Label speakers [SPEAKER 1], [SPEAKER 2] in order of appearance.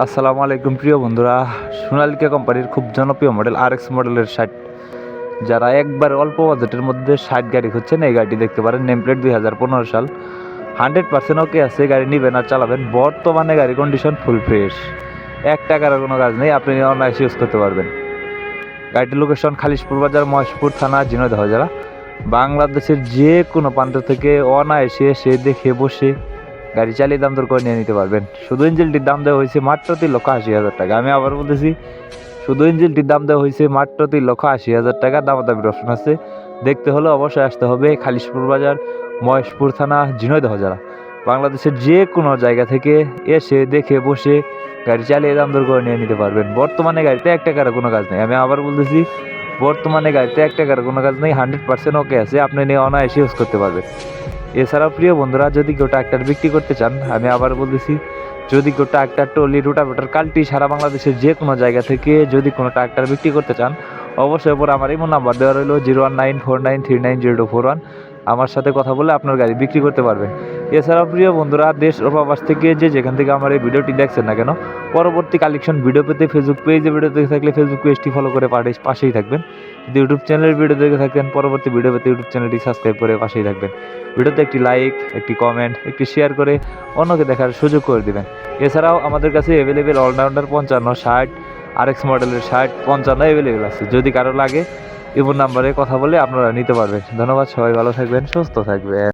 [SPEAKER 1] আসসালামু আলাইকুম প্রিয় বন্ধুরা। সোনালিকা কোম্পানির খুব জনপ্রিয় মডেল আর এক্স মডেলের ষাট। যারা একবার অল্প বাজেটের মধ্যে ষাট গাড়ি খুঁজছেন, এই গাড়িটি দেখতে পারেন নেম প্লেট দুই হাজার পনেরো সাল। হান্ড্রেড পার্সেন্ট ওকে আছে গাড়ি নেবেন আর চালাবেন। বর্তমানে গাড়ি কন্ডিশন ফুল ফ্রেশ এক টাকার কোনো কাজ নেই, আপনি অনায়াসে ইউজ করতে পারবেন। গাড়িটির লোকেশন খালিশপুর বাজার, মহেশপুর থানা, ঝিনাইদহ জেলা। বাংলাদেশের যে কোনো প্রান্ত থেকে অনায়াসে সে দেখে বসে গাড়ি চালিয়ে দাম দর করে নিয়ে নিতে পারবেন। শুধু ইঞ্জিনটির দাম দেওয়া হয়েছে মাত্র তিন লক্ষ আশি হাজার টাকা। আমি আবার বলতেছি, শুধু ইঞ্জিনটির দাম দেওয়া হয়েছে মাত্র তিন লক্ষ আশি হাজার টাকা। দামাদামির অপশন আছে। দেখতে হলে অবশ্যই আসতে হবে খালিশপুর বাজার, মহেশপুর থানা, ঝিনাইদহ জেলা। বাংলাদেশের যে কোনো জায়গা থেকে এসে দেখে বসে গাড়ি চালিয়ে দাম দর করে নিয়ে নিতে পারবেন। বর্তমানে গাড়িতে এক টাকার কোনো কাজ নেই। আমি আবার বলতেছি, বর্তমানে গাড়িতে এক টাকার কোনো কাজ নেই। হান্ড্রেড পার্সেন্ট ওকে আছে। আপনি নিয়ে অনায়াসে ইউজ করতে পারবেন। এছাড়াও প্রিয় বন্ধুরা, যদি কেউ ট্রাক্টর বিক্রি করতে চান, আমি আবার বলতেছি, যদি কেউ ট্রাক্টর টলি রুটাভেটার কালটি সারা বাংলাদেশের যে কোনো জায়গা থেকে যদি কোনো ট্রাক্টর বিক্রি করতে চান, অবশ্যই ওপর আমার ইমো নাম্বার দেওয়া রইল zero one nine four nine three nine zero two four one. আমার সাথে কথা বলে আপনার গাড়ি বিক্রি করতে পারবেন। এছাড়াও প্রিয় বন্ধুরা, দেশ ও থেকে যে যেখান থেকে আমার এই ভিডিওটি দেখছেন না কেন, পরবর্তী কালেকশন ভিডিও পেতে ফেসবুক পেজে ভিডিও দেখে থাকলে ফেসবুক পেজটি ফলো করে পাশে পাশেই থাকবেন। যদি ইউটিউব চ্যানেলের ভিডিও দেখে থাকেন, পরবর্তী ভিডিও পেতে ইউটিউব চ্যানেলটি সাবস্ক্রাইব করে পাশেই থাকবেন। ভিডিওতে একটি লাইক একটি কমেন্ট একটি শেয়ার করে অন্যকে দেখার সুযোগ করে দিবেন। এছাড়াও আমাদের কাছে অ্যাভেলেবেল অলরাউন্ডার পঞ্চান্ন, ষাট আরএক্স মডেলের ষাট, পঞ্চান্ন অ্যাভেলেবেল আছে। যদি কারও লাগে ইমোর নাম্বারে কথা বলে আপনারা নিতে পারবেন। ধন্যবাদ, সবাই ভালো থাকবেন, সুস্থ থাকবেন।